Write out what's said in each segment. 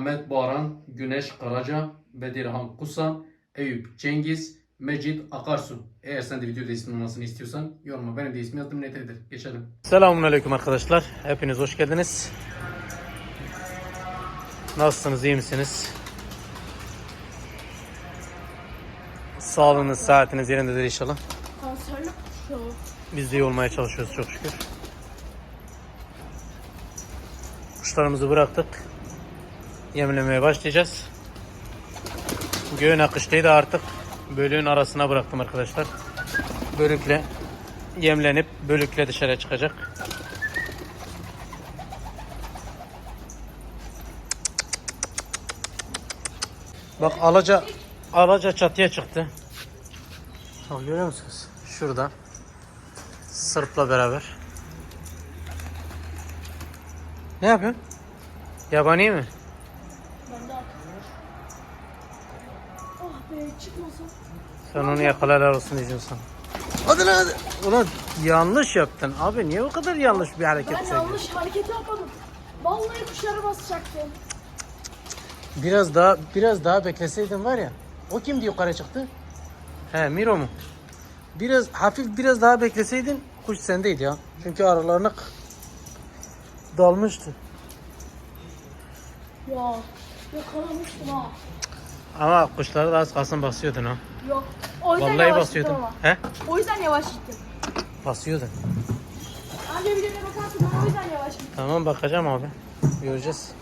Ahmet Baran, Güneş Karaca, Bedirhan Kusan, Eyüp Cengiz, Mecit Akarsu. Eğer sen de videoda ismin olmasını istiyorsan yoruma benim de ismi yazdım yeterlidir. Geçelim. Selamun Aleyküm arkadaşlar. Hepiniz hoş geldiniz. Nasılsınız, iyi misiniz? Sağlığınız, saatiniz yerindedir inşallah. Konserli kuş o. Biz de iyi olmaya çalışıyoruz çok şükür. Kuşlarımızı bıraktık. Yemlemeye başlayacağız. Göğün akışlıydı artık. Bölüğün arasına bıraktım arkadaşlar. Bölükle yemlenip bölükle dışarı çıkacak. Bak alaca alaca çatıya çıktı. Bak görüyor musunuz? Şurada. Sırp'la beraber. Ne yapıyorsun? Yabani mi? Ben de atılmış. Ah be çıkmasın. Sen onu yakalarlar olsun diyeceğim sana. Hadi lan hadi. Ulan yanlış yaptın. Abi niye o kadar yanlış bir hareket Ben ediyorsun? yanlış hareket yapmadım. Vallahi kuşları basacaktım. Biraz daha biraz daha bekleseydin var ya. O kimdi yukarı çıktı? He Miro mu? Biraz hafif biraz daha bekleseydin kuş sendeydi ya. Çünkü aralarına k- dalmıştı. Ya yakalamıştım ha. Ama kuşları da az kalsın basıyordun ha. Yok. O yüzden Vallahi yavaş basıyordun. gittim ama. He? O yüzden yavaş gittim. Basıyordun. Anne bir de bakarsın ben o yüzden yavaş gittim. Tamam bakacağım abi. Göreceğiz.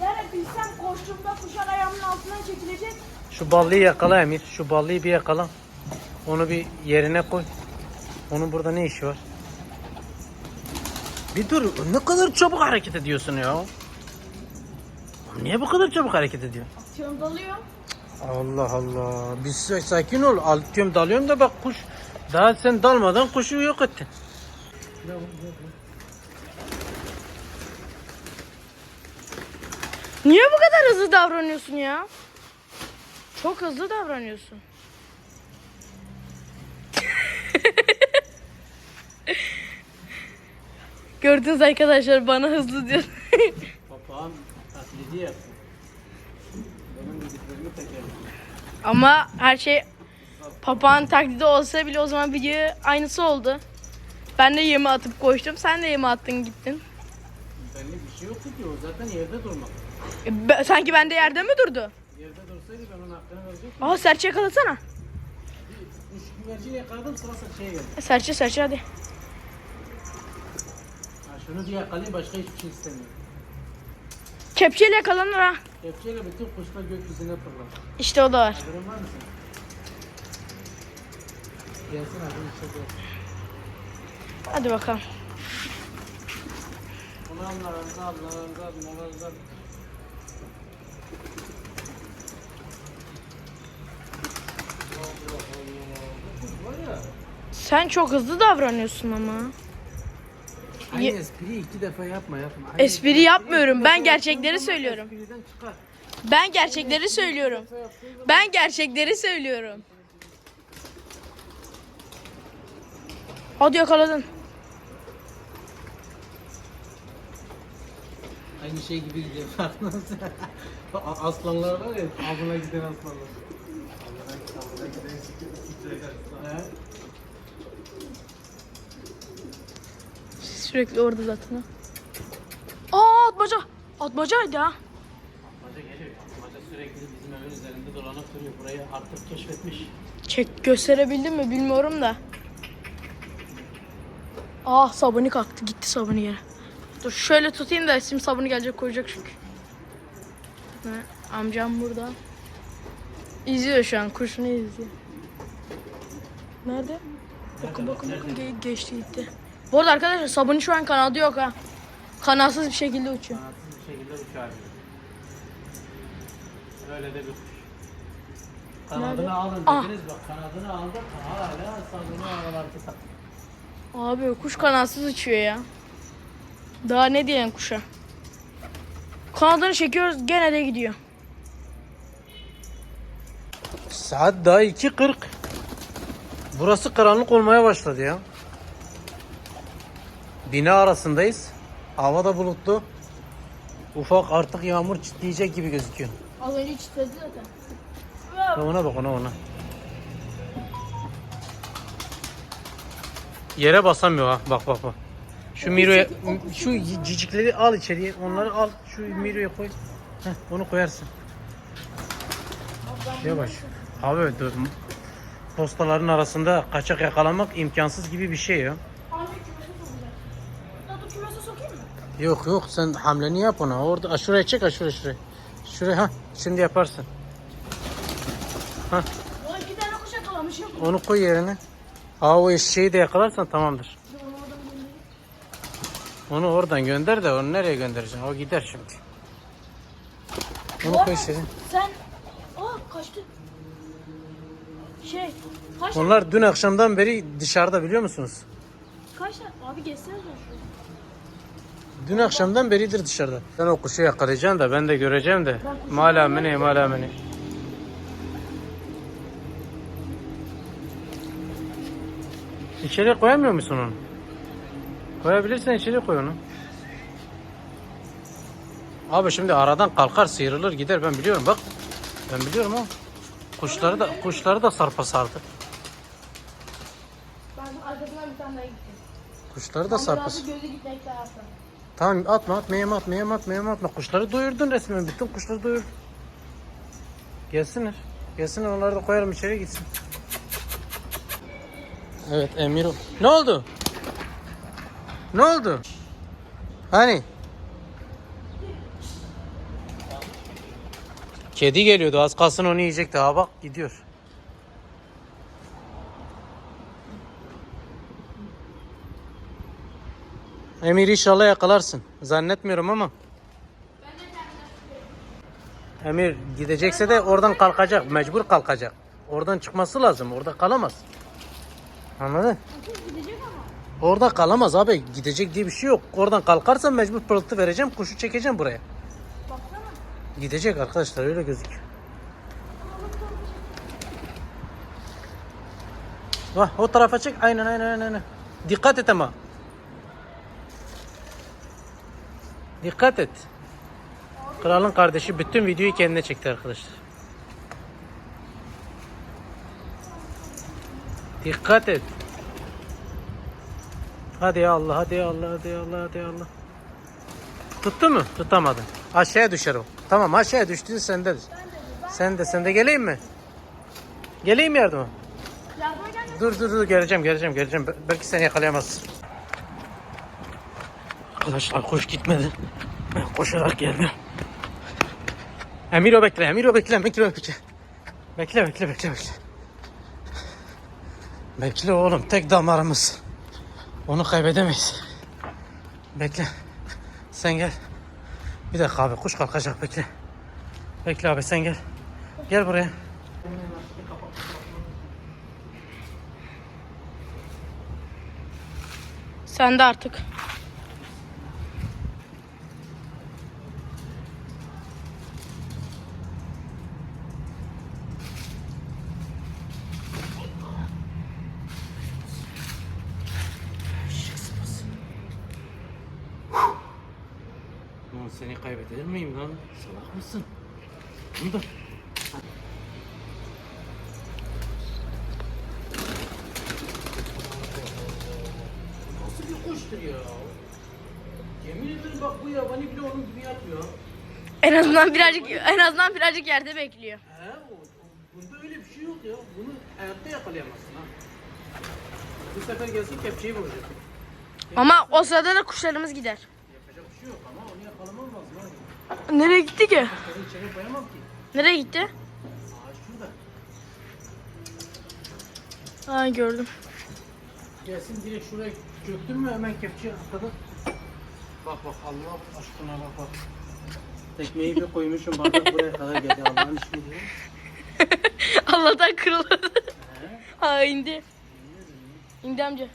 Yani bilsem koştuğumda kuşlar ayağımın altından çekilecek. Şu ballıyı yakala Emir. Şu ballıyı bir yakala. Onu bir yerine koy. Onun burada ne işi var? Bir dur. Ne kadar çabuk hareket ediyorsun ya. Niye bu kadar çabuk hareket ediyor? Atıyorum dalıyor. Allah Allah. Sa- sakin ol. Atıyorum dalıyorum da bak kuş. Daha sen dalmadan kuşu yok ettin. Niye bu kadar hızlı davranıyorsun ya? Çok hızlı davranıyorsun. Gördünüz arkadaşlar bana hızlı diyor. Papağan taklidi yaptı. Benim dediklerimi teker. Ama her şey papağan taklidi olsa bile o zaman video aynısı oldu. Ben de yeme atıp koştum. Sen de yeme attın gittin. Benlik bir şey yoktu ki o zaten yerde durmak. E, be- sanki bende yerde mi durdu? Yerde dursaydı ben onun hakkını verecektim. Aa serçe yakalasana. Üç güvercin yakaladım sırası şeye geldi. E, Serçe serçe hadi. Ha, şunu bir yakalayayım başka hiçbir şey istemiyorum. Kepçeyle yakalanır ha. Kepçeyle bütün kuşlar gökyüzüne fırlar. İşte o da var. Haberin var mı senin? Gelsin abi işte gel. Hadi bakalım. Naranızı al. Bu kuş var ya. Sen çok hızlı davranıyorsun ama. Aynı Ye- espriyi iki defa yapma yapma. Aynı Espri espriyi yapmıyorum. Ben gerçekleri söylüyorum. Espriden çıkar. Ben gerçekleri söylüyorum. Ben gerçekleri söylüyorum. Hadi yakaladın. Aynı şey gibi gidiyor farkında mısın? Aslanlar var ya, avına giden aslanlar. Avına giden He? Sürekli orada zaten. Aa atmaca. Atmacaydı ha. Atmaca geliyor. Atmaca sürekli bizim evin üzerinde dolanıp duruyor. Burayı artık keşfetmiş. Çek gösterebildim mi bilmiyorum da. Ah sabuni kalktı gitti sabuni yere. Dur şöyle tutayım da şimdi sabuni gelecek koyacak çünkü. Ha, amcam burada. İzliyor şu an kuşunu izliyor. Nerede? Bakın bakın bakın ge- geçti gitti. Bu arada arkadaşlar sabuni şu an kanadı yok ha. Kanatsız bir şekilde uçuyor. Kanatsız bir şekilde uçar. Öyle de bir kuş. Kanadını Nerede? alın Ah. dediniz bak kanadını aldı hala sabunu havalarda tak. Abi kuş kanatsız uçuyor ya. Daha ne diyen kuşa. Kanadını çekiyoruz gene de gidiyor. Saat daha 2.40. Burası karanlık olmaya başladı ya. Bina arasındayız. Hava da bulutlu. Ufak artık yağmur çitleyecek gibi gözüküyor. Az önce çitledi zaten. Ya Ona bak ona ona. Yere basamıyor ha. Bak bak bak. Şu Miro'ya, şu cicikleri al içeriye. Onları al. Şu Miro'ya koy. Heh, onu koyarsın. Yavaş. Abi dur. Postaların arasında kaçak yakalamak imkansız gibi bir şey ya. Anne Yok yok sen hamleni yap ona. Orada Aa, şuraya çek ha şuraya şuraya. Ha şimdi yaparsın. Ulan iki tane kuş yakalamışım. Onu koy yerine. Aa o eşeği de yakalarsan tamamdır. Onu oradan gönder de onu nereye göndereceksin? O gider şimdi. Onu koy içeri. Sen... Aa kaçtı. Şey... Kaç Onlar dün akşamdan beri dışarıda biliyor musunuz? Kaç tane? Abi geçsene sen şuraya. Dün akşamdan beridir dışarıda. Sen o kuşu yakalayacaksın da ben de göreceğim de. Malamini malamini. İçeri koyamıyor musun onu? Koyabilirsen içeri koy onu. Abi şimdi aradan kalkar sıyrılır gider ben biliyorum bak. Ben biliyorum o. Kuşları da kuşları da sarpa sardı. Ben arkasından bir tane daha gittim. Kuşları da sarpa sardı. Gözü gitmek tarafta. Tamam atma atma yem atma yem atma yem atma. Kuşları doyurdun resmen. Bütün kuşları doyurdun. Gelsinler. Gelsinler onları da koyarım içeri gitsin. Evet Emir. Ne oldu? Ne oldu? Hani? Kedi geliyordu az kalsın onu yiyecekti. Ha bak gidiyor. Emir inşallah yakalarsın. Zannetmiyorum ama. Emir gidecekse de oradan kalkacak. Mecbur kalkacak. Oradan çıkması lazım. Orada kalamaz. Anladın? Orada kalamaz abi. Gidecek diye bir şey yok. Oradan kalkarsan mecbur pırıltı vereceğim. Kuşu çekeceğim buraya. Gidecek arkadaşlar öyle gözüküyor. Vah o tarafa çek. Aynen aynen. aynen. Dikkat et ama. Dikkat et. Kralın kardeşi bütün videoyu kendine çekti arkadaşlar. Dikkat et. Hadi ya Allah, hadi ya Allah, hadi ya Allah, hadi ya Allah. Tuttu mu? Tutamadı. Aşağıya düşer o. Tamam aşağıya düştü sendedir. Sen de sen de geleyim mi? Geleyim yardıma. Dur dur dur geleceğim geleceğim geleceğim. Be- Belki seni yakalayamazsın. Arkadaşlar kuş gitmedi. Ben koşarak geldim. Emiro bekle, Emiro bekle, Emiro bekle. Bekle, bekle, bekle, bekle. Bekle oğlum, tek damarımız. Onu kaybedemeyiz. Bekle. Sen gel. Bir dakika abi, kuş kalkacak, bekle. Bekle abi, sen gel. Gel buraya. Sen de artık. Seni kaybeder miyim lan? Salak mısın? Burada. Nasıl bir kuştur ya? Yemin ederim bak bu yabani bile onun gibi yapmıyor. En azından birazcık en azından birazcık yerde bekliyor. He, o- bunda öyle bir şey yok ya. Bunu hayatta yakalayamazsın ha. Bu sefer gelsin kepçeyi vuracak. Ama o sırada da kuşlarımız gider. Yapacak bir şey yok ama onu yakalamam lazım ha. Nereye gitti ki? Seni içeri koyamam ki. Nereye gitti? Ha gördüm. Gelsin direkt şuraya çöktün mü hemen kepçeye atladın. Bak bak Allah aşkına bak bak. Tekmeyi bir koymuşum bardak buraya kadar geldi Allah'ın ismi diye. Allah'tan kırıldı. ha indi. İndi amca.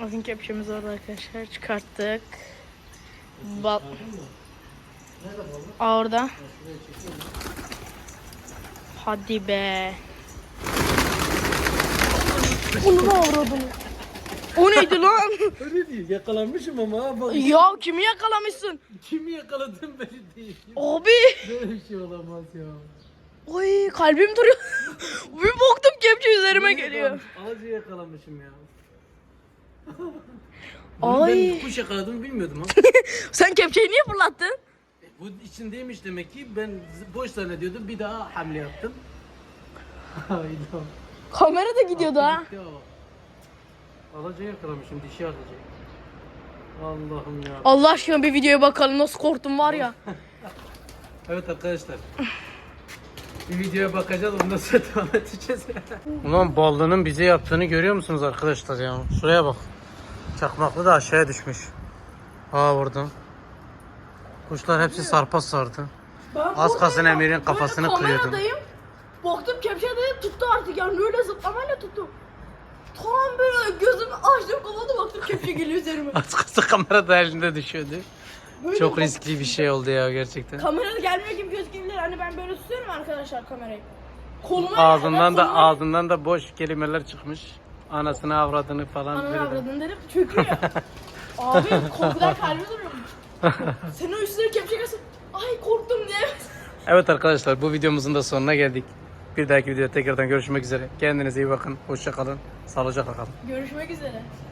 Bakın kepçemiz orada arkadaşlar. Çıkarttık. Bal. Aa, orada. Hadi be. Onu da avradını. O neydi lan? Öyle değil. Yakalanmışım ama ha bak. ya kimi yakalamışsın? Kimi yakaladım belli değil. Abi. Böyle bir şey olamaz ya. Oy kalbim duruyor. bir baktım kepçe üzerime geliyor. Ağacı yakalamışım ya. Ay. Ben kuş yakaladım bilmiyordum ha. Sen kepçeyi niye fırlattın? Bu içindeymiş demek ki ben boş zannediyordum bir daha hamle yaptım. Hayda. Kamera da gidiyordu ha. Gitti yakalamışım dişi alacayı. Allah'ım ya. Allah aşkına bir videoya bakalım nasıl korktum var ya. Evet arkadaşlar. Bir videoya bakacağız ondan sonra devam edeceğiz. Ulan ballının bize yaptığını görüyor musunuz arkadaşlar ya? Şuraya bak. Çakmaklı da aşağıya düşmüş. Aa oradan. Kuşlar hepsi sarpa sardı. Az kalsın Emir'in kafasını Böyle kırıyordum. kameradayım. Baktım kepçe de tuttu artık yani böyle zıplamayla tuttu. Tam böyle gözümü açtım kafada baktım kepçe geliyor üzerime. Az kalsın kamera da elinde düşüyordu. Böyle Çok bak- riskli bir şey oldu ya gerçekten. Kamerada gelmiyor gibi gözüküyor. Hani ben böyle tutuyorum arkadaşlar kamerayı. Koluma Ağzından da koluma- ağzından da boş kelimeler çıkmış. Anasını avradını falan. Ananı böyle. avradın dedim çöküyor. Abi korkudan kalbi duruyormuş. Sen o üstüne kepçe gelsin. Ay korktum diye. Evet arkadaşlar bu videomuzun da sonuna geldik. Bir dahaki videoda tekrardan görüşmek üzere. Kendinize iyi bakın. Hoşça kalın. Sağlıcakla kalın. Görüşmek üzere.